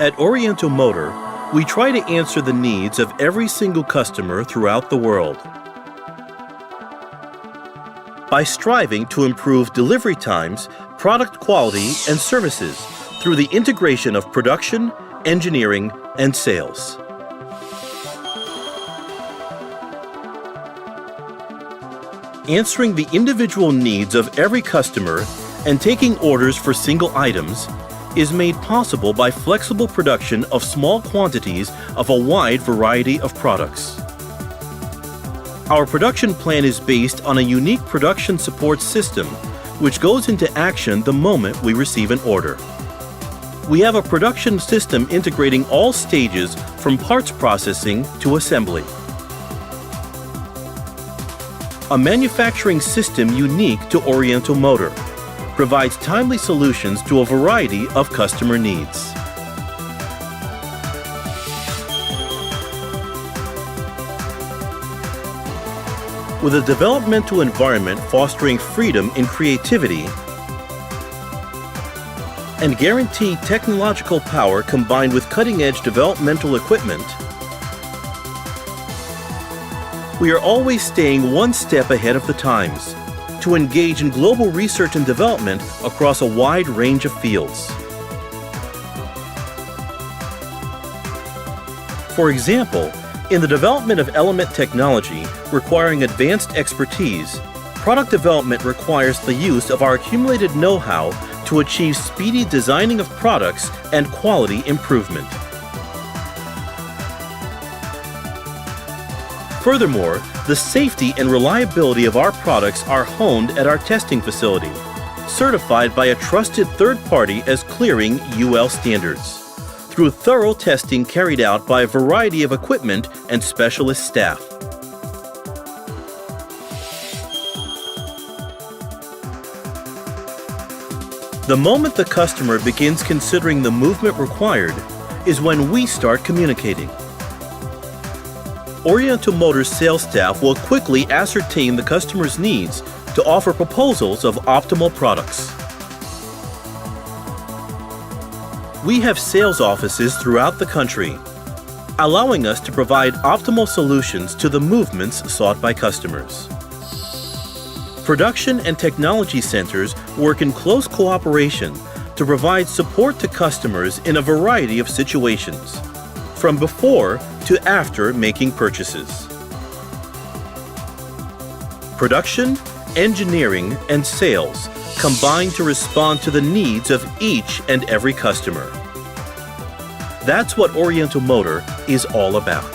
At Oriental Motor, we try to answer the needs of every single customer throughout the world. By striving to improve delivery times, product quality, and services through the integration of production, engineering, and sales. Answering the individual needs of every customer and taking orders for single items is made possible by flexible production of small quantities of a wide variety of products. Our production plan is based on a unique production support system which goes into action the moment we receive an order. We have a production system integrating all stages from parts processing to assembly. A manufacturing system unique to Oriental Motor provides timely solutions to a variety of customer needs. With a developmental environment fostering freedom in creativity and guaranteed technological power combined with cutting-edge developmental equipment, we are always staying one step ahead of the times to engage in global research and development across a wide range of fields. For example, in the development of element technology requiring advanced expertise, product development requires the use of our accumulated know-how to achieve speedy designing of products and quality improvement. Furthermore, the safety and reliability of our products are honed at our testing facility, certified by a trusted third party as clearing UL standards, through thorough testing carried out by a variety of equipment and specialist staff. The moment the customer begins considering the movement required is when we start communicating. Oriental Motors sales staff will quickly ascertain the customer's needs to offer proposals of optimal products. We have sales offices throughout the country, allowing us to provide optimal solutions to the movements sought by customers. Production and technology centers work in close cooperation to provide support to customers in a variety of situations, from before to after making purchases. Production, engineering, and sales combine to respond to the needs of each and every customer. That's what Oriental Motor is all about.